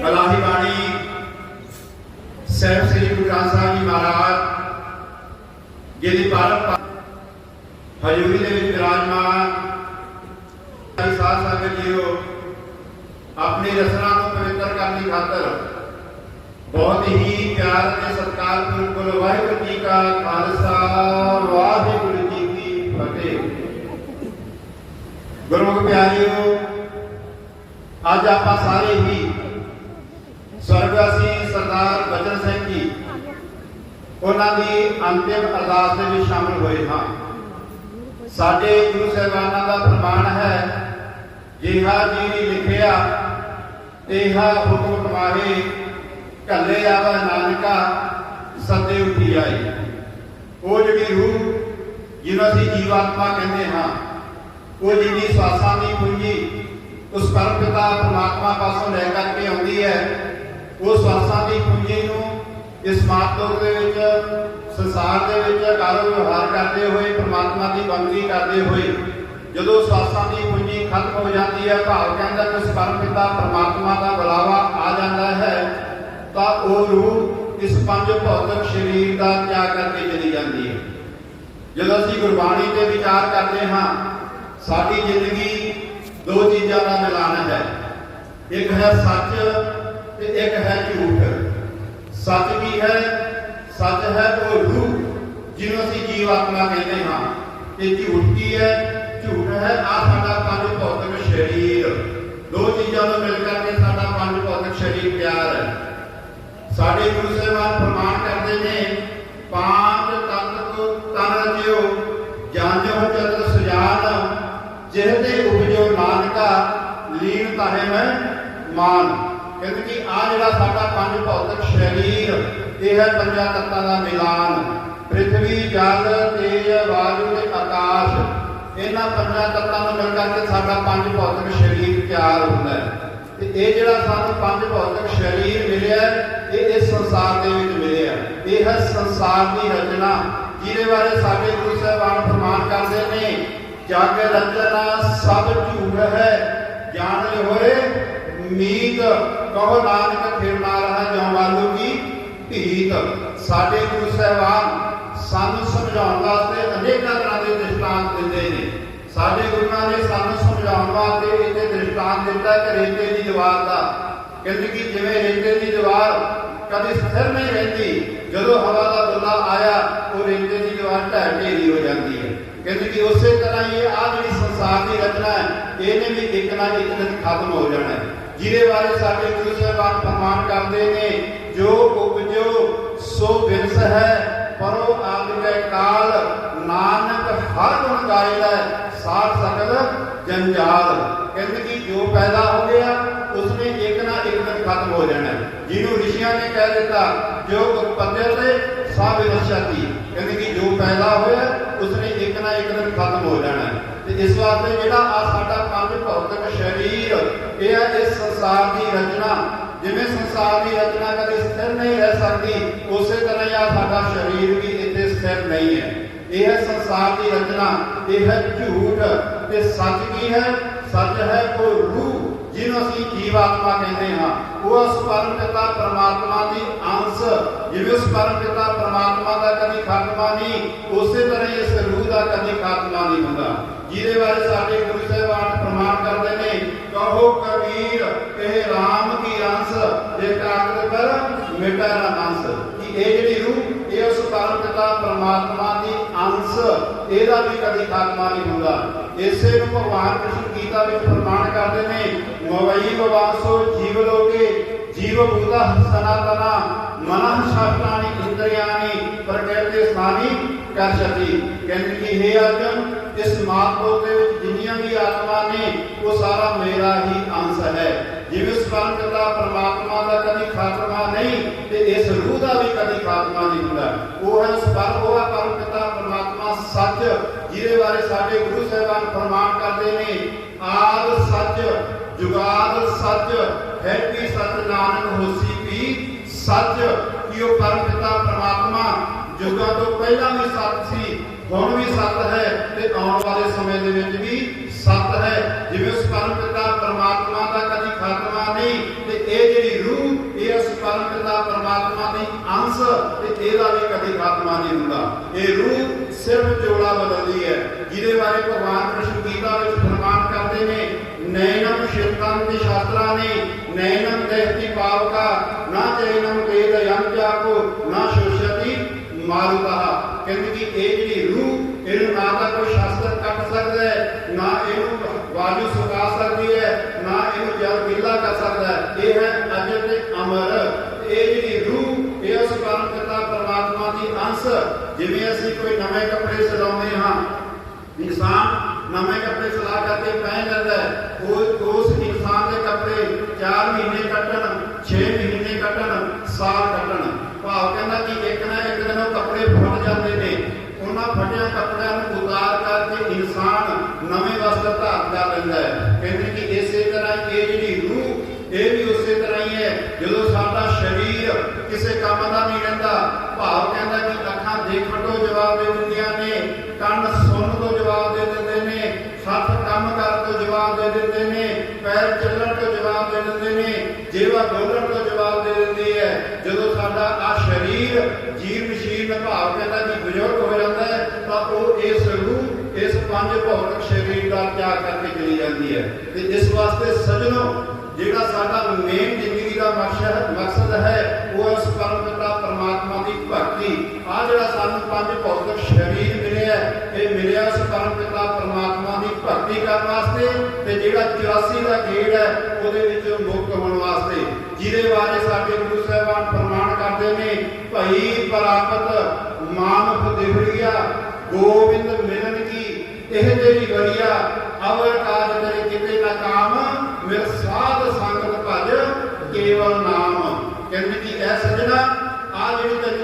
ਅਲਾਹੀ ਬਾਣੀ ਸਹਿਬ ਸ੍ਰੀ ਗੁਰੂ ਗ੍ਰੰਥ ਸਾਹਿਬ ਜੀ ਮਹਾਰਾਜ ਜਿਹਦੀ ਪਾਰਕ ਹਜੂਰੀ ਦੇ ਵਿੱਚ ਵਿਰਾਜਮਾਨ ਸਾਧ ਸਾਧ ਸੰਗਤ ਜੀਓ ਆਪਣੀ ਰਸਨਾ ਨੂੰ ਪਵਿੱਤਰ ਕਰਨ ਦੀ ਖਾਤਰ ਬਹੁਤ ਹੀ ਪਿਆਰ ਅਤੇ ਸਤਿਕਾਰ ਪੂਰਵਕ ਵਾਹਿਗੁਰੂ ਜੀ ਕਾ ਖਾਲਸਾ ਵਾਹਿਗੁਰੂ ਜੀ ਕੀ ਫਤਿਹ ਗੁਰਮੁਖ ਪਿਆਰਿਓ ਅੱਜ ਆਪਾਂ ਸਾਰੇ ਹੀ ਸਵਰਗਵਾਸੀ ਸਰਦਾਰ ਬਚਨ ਸਿੰਘ ਜੀ ਉਹਨਾਂ ਦੀ ਅੰਤਿਮ ਅਰਦਾਸ ਦੇ ਵਿੱਚ ਸ਼ਾਮਲ ਹੋਏ ਹਾਂ ਸਾਡੇ ਗੁਰੂ ਸਾਹਿਬਾਨਾਂ ਦਾ ਫਰਮਾਨ ਹੈ ਜਿਹਾ ਜੀ ਨੇ ਲਿਖਿਆ ਤੇਹਾ ਹੁਕਮ ਕਮਾਹੇ ਕੱਲੇ ਆਵਾ ਨਾਨਕਾ ਸੱਦੇ ਉਠੀ ਆਈ ਉਹ ਜਿਹੜੀ ਰੂਹ ਜਿਹਨੂੰ ਅਸੀਂ ਜੀਵਾਤਮਾ ਕਹਿੰਦੇ ਹਾਂ ਉਹ ਜਿਹੜੀ ਸਵਾਸਾਂ ਦੀ ਪੂੰਜੀ ਉਸ ਪਰਮ ਪਿਤਾ ਪਰਮਾਤਮਾ ਪਾਸੋਂ ਲੈ ਕਰਕੇ ਆਉਂਦੀ ਹੈ। ਉਹ ਸਵਾਸਾਂ ਦੀ ਪੂੰਜੀ ਨੂੰ ਇਸ ਮਾਤਲੋਕ ਦੇ ਵਿੱਚ, ਸੰਸਾਰ ਦੇ ਵਿੱਚ ਕਾਰੋ ਵਿਵਹਾਰ ਕਰਦੇ ਹੋਏ, ਪਰਮਾਤਮਾ ਦੀ ਬੰਦਗੀ ਕਰਦੇ ਹੋਏ, ਜਦੋਂ ਸਵਾਸਾਂ ਦੀ ਪੂੰਜੀ ਖਤਮ ਹੋ ਜਾਂਦੀ ਹੈ, ਭਾਵ ਕਹਿੰਦਾ ਕਿ ਉਸ ਪਰਮ ਪਿਤਾ ਪਰਮਾਤਮਾ ਦਾ ਬੁਲਾਵਾ ਆ ਜਾਂਦਾ ਹੈ, ਤਾਂ ਉਹ ਰੂਹ ਇਸ ਪੰਜ ਭੌਤਿਕ ਸਰੀਰ ਦਾ ਤਿਆਗ ਕਰਕੇ ਚਲੀ ਜਾਂਦੀ ਹੈ। ਜਦੋਂ ਅਸੀਂ ਗੁਰਬਾਣੀ ਤੇ ਵਿਚਾਰ ਕਰਦੇ ਹਾਂ, ਸਾਡੀ ਜ਼ਿੰਦਗੀ ਦੋ ਚੀਜ਼ਾਂ ਦਾ ਮਿਲਾਨ ਹੈ। ਇੱਕ ਹੈ ਸੱਚ ਤੇ ਇੱਕ ਹੈ ਝੂਠ। ਸੱਚ ਕੀ ਹੈ? ਸੱਚ ਹੈ ਉਹ ਰੂਹ, ਜਿਹਨੂੰ ਅਸੀਂ ਜੀਵ ਆਤਮਾ ਕਹਿੰਦੇ ਹਾਂ। ਤੇ ਝੂਠ ਕੀ ਹੈ? ਝੂਠ ਹੈ ਆ ਸਾਡਾ ਪੰਜ ਭੌਤਿਕ ਸਰੀਰ। ਦੋ ਚੀਜ਼ਾਂ ਨੂੰ ਮਿਲ ਕਰਕੇ ਸਾਡਾ ਪੰਜ ਭੌਤਿਕ ਸਰੀਰ ਪਿਆਰ ਹੈ। ਸਾਡੇ ਗੁਰੂ ਸਾਹਿਬਾਨ ਪ੍ਰਮਾਣ ਕਰਦੇ ਨੇ ਪੰਜ ਤਤ ਤਨ ਰਚਿਓ, ਜਾਂਜੋ ਚਤ ਸੁਜਾਨ ਜਿਹਦੇ ਉਪਜੋ ਲੀਨ ਤਾਹੇ ਮੈਂ ਮਾਨ। ਕਹਿੰਦੇ ਕਿ ਆ ਜਿਹੜਾ ਸਾਡਾ ਪੰਜ ਭੌਤਿਕ ਸਰੀਰ ਇਹ ਹੈ ਪੰਜਾਂ ਤੱਤਾਂ ਦਾ ਮਿਲਾਨ। ਪ੍ਰithvi ਜਲ, ਤੇਜ, ਵਾਯੂ ਤੇ ਆਕਾਸ਼। ਇਹਨਾਂ ਪੰਜਾਂ ਤੱਤਾਂ ਨੂੰ ਮਿਲ ਕਰਕੇ ਸਾਡਾ ਪੰਜ ਭੌਤਿਕ ਸਰੀਰ ਤਿਆਰ ਹੁੰਦਾ ਹੈ। ਤੇ ਇਹ ਜਿਹੜਾ ਸਾਨੂੰ ਪੰਜ ਭੌਤਿਕ ਸਰੀਰ ਮਿਲਿਆ ਇਹ ਇਸ ਸੰਸਾਰ ਦੇ ਵਿੱਚ ਮਿਲਿਆ ਇਹ ਹੈ ਸੰਸਾਰ ਦੀ ਰਚਨਾ, ਜਿਹਦੇ ਬਾਰੇ ਸਾਡੇ ਗੁਰੂ ਸਾਹਿਬਾਨ ਫਰਮਾਨ ਕਰਦੇ ਨੇ ਜਗ ਰਚਨਾ ਸਭ ਝੂਠ ਹੈ। ਜਾਣ ਲਿਹੋਰੇ ਮੀਤ, ਕਹੋ ਨਾਨਕ ਫਿਰ ਨਾ ਰਹਾ ਜਿਉ ਵਾਲੂ ਕੀ ਭੀਤ। ਸਾਡੇ ਗੁਰੂ ਸਾਹਿਬਾਨ ਸਾਨੂੰ ਸਮਝਾਉਣ ਵਾਸਤੇ ਅਨੇਕਾਂ ਤਰ੍ਹਾਂ ਦੇ ਦ੍ਰਿਸ਼ਟਾਂਤ ਦਿੰਦੇ ਨੇ। ਸਾਡੇ ਗੁਰੂਆਂ ਨੇ ਸਾਨੂੰ ਸਮਝਾਉਣ ਵਾਸਤੇ ਇੱਥੇ ਦ੍ਰਿਸ਼ਟਾਂਤ ਦਿੱਤਾ ਕਿ ਰੇਤੇ ਦੀ ਦੀਵਾਰ ਦਾ। ਕਹਿੰਦੇ ਕਿ ਜਿਵੇਂ ਰੇਤੇ ਦੀ ਦੀਵਾਰ ਕਦੇ ਸਥਿਰ ਨਹੀਂ ਰਹਿੰਦੀ। ਜਦੋਂ ਹਵਾ ਦਾ ਬੁੱਲਾ ਆਇਆ, ਉਹ ਰੇਤੇ ਦੀ ਦੀਵਾਰ ਢਹਿ ਢੇਰੀ ਹੋ ਜਾਂਦੀ ਹੈ। ਕਹਿੰਦੇ ਕਿ ਉਸੇ ਤਰ੍ਹਾਂ ਹੀ ਆ ਜਿਹੜੀ ਸੰਸਾਰ ਦੀ ਰਚਨਾ ਹੈ, ਇਹਨੇ ਵੀ ਇੱਕ ਨਾ ਇੱਕ ਦਿਨ ਖਤਮ ਹੋ ਜਾਣਾ ਹੈ। ਜਿਹਦੇ ਬਾਰੇ ਸਾਡੇ ਗੁਰੂ ਸਾਹਿਬਾਨ ਫਰਮਾਨ ਕਰਦੇ ਨੇ, ਜੋ ਉਪਜੋ, ਸੋ ਵਿਰਸ ਹੈ, ਪਰੋ ਆਦਿ ਕਾਲ, ਨਾਨਕ ਹਰ ਗੁਣ ਗਾਇਦਾ ਸਾਰ ਸਕਲ ਜੰਜਾਲ। ਕਹਿੰਦੇ ਕਿ ਜੋ ਪੈਦਾ ਹੋ ਗਿਆ, ਉਸਨੇ ਇੱਕ ਨਾ ਇੱਕ ਦਿਨ ਖਤਮ ਹੋ ਜਾਣਾ ਜਿਹਨੂੰ ਰਿਸ਼ੀਆਂ ਨੇ ਕਹਿ ਦਿੱਤਾ, ਜੋ ਉਤਪਤਿ ਤੇ ਸਭ ਵਿਨਸ਼ਤੀ ਕਹਿੰਦੇ ਕਿ ਜੋ ਪੈਦਾ ਹੋਇਆ, ਉਸਨੇ ਇੱਕ ਨਾ ਇੱਕ ਦਿਨ ਖਤਮ ਹੋ ਜਾਣਾ ਤੇ ਇਸ ਵਾਸਤੇ ਜਿਹੜਾ ਆ ਸਾਡਾ ਪੰਜ ਭੌਤਿਕ ਸਰੀਰ, ਇਹ ਹੈ ਇਸ ਸੰਸਾਰ ਦੀ ਰਚਨਾ। ਜਿਵੇਂ ਸੰਸਾਰ ਦੀ ਰਚਨਾ ਕਦੇ ਸਥਿਰ ਨਹੀਂ ਰਹਿ ਸਕਦੀ, ਉਸੇ ਤਰ੍ਹਾਂ ਹੀ ਆ ਸਾਡਾ ਸਰੀਰ ਵੀ ਇੱਥੇ ਸਥਿਰ ਨਹੀਂ ਹੈ। ਇਹ ਹੈ ਸੰਸਾਰ ਦੀ ਰਚਨਾ, ਇਹ ਹੈ ਝੂਠ, ਤੇ ਸੱਚ ਕੀ ਹੈ? ਸੱਚ ਹੈ ਉਹ ਰੂਹ। ਜਿਹਨੂੰ ਅਸੀਂ ਜੀਵ ਕਹਿੰਦੇ ਹਾਂ, ਉਹ ਉਸ ਪਰਮ ਪਿਤਾ ਪਰਮਾਤਮਾ ਦੀ ਅੰਸ਼। ਜਿਵੇਂ ਉਸ ਪਰਮ ਪਿਤਾ ਪਰਮਾਤਮਾ ਦਾ ਕਦੀ ਖਾਤਮਾ ਨਹੀਂ, ਉਸੇ ਤਰ੍ਹਾਂ ਹੀ ਇਸ ਰੂਹ ਦਾ ਕਦੀ ਖਾਤਮਾ ਨਹੀਂ ਹੁੰਦਾ। ਜਿਹਦੇ ਬਾਰੇ ਸਾਡੇ ਗੁਰੂ ਸਾਹਿਬਾਨ ਪ੍ਰਮਾਣ ਕਰਦੇ ਨੇ, ਕਹੋ ਕਬੀਰ ਇਹ RAM ਕੀ ਅੰਸ਼, ਜੇ ਕਾਗਦ ਪਰ ਮਿਟਾ ਨਾ ਅੰਸ਼। ਕਿ ਇਹ ਜਿਹੜੀ ਰੂਹ, ਇਹ ਉਸ ਪਰਮ ਪਿਤਾ ਪਰਮਾਤਮਾ ਦੀ ਅੰਸ਼, ਇਹਦਾ ਵੀ ਕਦੀ ਖਾਤਮਾ ਨਹੀਂ ਹੁੰਦਾ। ਇਸੇ ਨੂੰ ਭਗਵਾਨ ਕ੍ਰਿਸ਼ਨ ਗੀਤਾ ਵਿੱਚ ਪ੍ਰਮਾਣ ਕਰਦੇ ਨੇ ਮਵਈ ਵਾਸੋ ਜੀਵ ਲੋਕੇ, ਜੀਵ ਭੂਤਾ ਸਨਾਤਨਾ ਮਨః ਸ਼ਾਸਤਰਾਣੀ ਇੰਦਰੀਆਣੀ ਪ੍ਰਕਿਰਤੀ ਸਥਾਨੀ ਕਰਸ਼ਤੀ ਕਹਿੰਦੇ ਕਿ हे ਅਰਜਨ, ਇਸ ਮਾਤਲੋਕ ਦੇ ਵਿੱਚ ਜਿੰਨੀਆਂ ਵੀ ਆਤਮਾ ਨੇ, ਉਹ ਸਾਰਾ ਮੇਰਾ ਹੀ ਅੰਸ਼ ਹੈ। ਜਿਵੇਂ ਉਸ ਪਰਮ ਪਰਮਾਤਮਾ ਦਾ ਕਦੀ ਖਾਤਮਾ ਨਹੀਂ, ਤੇ ਇਸ ਰੂਹ ਦਾ ਵੀ ਕਦੀ ਖਾਤਮਾ ਨਹੀਂ ਹੁੰਦਾ। ਉਹ ਹੈ ਉਸ ਉਹ ਹੈ ਪਰਮ ਪਿਤਾ, ਪਰਮਾਤਮਾ ਸੱਚ, ਜਿਹਦੇ ਬਾਰੇ ਸਾਡੇ ਗੁਰੂ ਸਾਹਿਬਾਨ ਫਰਮਾਨ ਕਰਦੇ ਨੇ। ਆਦ ਸੱਚ, ਜੁਗਾਦ ਸੱਚ, ਹੈ ਕਿ ਸਤ ਨਾਨਕ ਹੋਸੀ ਵੀ ਸੱਚ, ਕਿ ਉਹ ਪਰਮ ਪਿਤਾ ਪ੍ਰਮਾਤਮਾ, ਜੁਗਾਂ ਤੋਂ ਪਹਿਲਾਂ ਵੀ ਸੱਚ ਸੀ, ਹੁਣ ਵੀ ਸੱਚ ਹੈ ਤੇ ਆਉਣ ਵਾਲੇ ਸਮੇਂ ਦੇ ਵਿੱਚ ਵੀ ਸੱਚ ਹੈ। ਜਿਵੇਂ ਉਸ ਪਰਮ ਪਿਤਾ ਪ੍ਰਮਾਤਮਾ ਦਾ ਕਦੀ ਖਾਤਮਾ ਨਹੀਂ, ਤੇ ਇਹ ਜਿਹੜੀ ਰੂਹ, ਇਹ ਉਸ ਪਰਮ ਪਿਤਾ ਪ੍ਰਮਾਤਮਾ ਦੀ ਅੰਸ਼, ਤੇ ਇਹਦਾ ਵੀ ਕਦੀ ਖਾਤਮਾ ਨਹੀਂ ਹੁੰਦਾ ਇਹ ਰੂਹ ਸਿਰਫ ਜੋੜਾ ਬਦਲਦੀ ਹੈ ਜਿਹਦੇ ਬਾਰੇ ਭਗਵਾਨ ਕ੍ਰਿਸ਼ਨ ਗੀਤਾ ਵਿੱਚ ਫਰਮਾਨ ਕਰਦੇ ਨੇ ਨੈਨਮ ਸ਼ਿਰਕੰ ਦੇ ਸ਼ਾਸਤਰਾਂ ਨੇ ਨੈਨਮ ਦੇਹਤੀ ਪਾਵਕਾ ਨਾ ਚੈਨਮ ਵੇਦ ਯੰਤਿਆਕੋ ਨਾ ਸ਼ੋਸ਼ਤੀ ਮਾਰੂਤਾ ਕਹਿੰਦੇ ਕਿ ਇਹ ਜਿਹੜੀ ਰੂਹ ਇਹਨੂੰ ਨਾ ਤਾਂ ਕੋਈ ਸ਼ਾਸਤਰ ਕੱਟ ਸਕਦਾ ਹੈ ਨਾ ਇਹਨੂੰ ਵਾਯੂ ਸੁਕਾ ਸਕਦੀ ਹੈ ਨਾ ਇਹਨੂੰ ਜਲ ਗਿੱਲਾ ਕਰ ਸਕਦਾ ਹੈ ਇਹ ਹੈ ਅਜਰ ਤੇ ਅਮਰ ਅੰਸ਼ ਜਿਵੇਂ ਅਸੀਂ ਕੋਈ ਨਵੇਂ ਕੱਪੜੇ ਸਿਲਾਉਂਦੇ ਹਾਂ, ਇਨਸਾਨ ਨਵੇਂ ਕੱਪੜੇ ਸਿਲਾ ਕਰਕੇ ਪਹਿਨ ਲੈਂਦਾ ਉਹ ਉਸ ਇਨਸਾਨ ਦੇ ਕੱਪੜੇ 4 ਮਹੀਨੇ ਕੱਟਣ 6 ਮਹੀਨੇ ਕੱਟਣ, ਸਾਲ ਕੱਟਣ। ਭਾਵ ਕਹਿੰਦਾ ਕਿ ਇੱਕ ਨਾ ਇੱਕ ਦਿਨ ਉਹ ਕੱਪੜੇ ਫੁੱਟ ਜਾਂਦੇ ਨੇ। ਉਹਨਾਂ ਫਟਿਆ ਕੱਪੜਿਆਂ ਨੂੰ ਉਤਾਰ ਕਰਕੇ ਇਨਸਾਨ ਨਵੇਂ ਵਸਤਰ ਧਾਰਨ ਕਰ ਲੈਂਦਾ ਹੈ। ਕਹਿੰਦੇ ਕਿ ਇਸੇ ਤਰ੍ਹਾਂ ਇਹ ਜਿਹੜੀ ਰੂਹ, ਇਹ ਵੀ ਉਸੇ ਤਰ੍ਹਾਂ ਹੀ ਹੈ। ਜਦੋਂ ਸਾਡਾ ਸਰੀਰ ਕਿਸੇ ਕੰਮ ਦਾ ਨਹੀਂ ਰਹਿੰਦਾ, ਭਾਵ ਕਹਿੰਦਾ ਕਿ ਅੱਖਾਂ ਦੇਖਣ ਤੋਂ ਜਵਾਬ ਦੇ ਦਿੰਦੀਆਂ ਨੇ, ਕੰਨ ਸੁਣਨ ਤੋਂ ਜਵਾਬ ਦੇ ਦਿੰਦੇ ਨੇ, ਹੱਥ ਕੰਮ ਕਰਨ ਤੋਂ ਜਵਾਬ ਦੇ ਦਿੰਦੇ ਨੇ, ਪੈਰ ਚੱਲਣ ਤੋਂ ਜਵਾਬ ਦੇ ਦਿੰਦੇ ਨੇ, ਜੀਵਾ ਬੋਲਣ ਤੋਂ ਜਵਾਬ ਦੇ ਦਿੰਦੀ ਹੈ। ਜਦੋਂ ਸਾਡਾ ਆ ਸਰੀਰ ਜੀਵ ਮਸ਼ੀਨ ਭਾਵ ਕਹਿੰਦਾ ਕਿ ਬਜ਼ੁਰਗ ਹੋ ਜਾਂਦਾ ਹੈ, ਤਾਂ ਉਹ ਇਸ ਰੂਹ, ਇਸ ਪੰਜ ਭੌਤਿਕ ਸਰੀਰ ਦਾ ਤਿਆਗ ਕਰਕੇ ਚਲੀ ਜਾਂਦੀ ਹੈ। ਤੇ ਇਸ ਵਾਸਤੇ ਸਜਣੋ ਜਿਹੜਾ ਸਾਡਾ ਮੇਨ ਜ਼ਿੰਦਗੀ ਦਾ ਮਕਸਦ ਮਕਸਦ ਹੈ ਉਹ ਇਸ ਪਰਮ ਪਰਮਾਤਮਾ ਦੀ ਭਗਤੀ। ਆ ਜਿਹੜਾ ਸਾਨੂੰ ਪੰਜ ਭੌਤਿਕ ਸਰੀਰ ਮਿਲਿਆ ਹੈ, ਇਹ ਮਿਲਿਆ ਉਸ ਪਰਮ ਪਰਮਾਤਮਾ ਦੀ ਭਗਤੀ ਕਰਨ ਵਾਸਤੇ ਤੇ ਜਿਹੜਾ 84 ਦਾ ਗੇੜ ਹੈ ਉਹਦੇ ਵਿੱਚੋਂ ਮੁਕਤ ਹੋਣ ਵਾਸਤੇ। ਜਿਹਦੇ ਬਾਰੇ ਸਾਡੇ ਗੁਰੂ ਸਾਹਿਬਾਨ ਪ੍ਰਮਾਣ ਕਰਦੇ ਨੇ ਭਈ ਪ੍ਰਾਪਤ ਮਾਨਵ ਦਿਵੜੀਆ ਗੋਬਿੰਦ ਮਿਲਨ ਕੀ ਇਹ ਜਿਹੜੀ ਵਰੀਆ ਅਵਰ ਕਾਜ ਕਰੇ ਕਿਤੇ ਨਾ ਕਾਮ ਮਿਲ ਸਾਧ ਸੰਗਤ ਭਜ ਕੇਵਲ ਨਾਮ। ਕਹਿੰਦੇ ਕਿ ਇਹ ਸਜਣਾ ਆ ਜਿਹੜੀ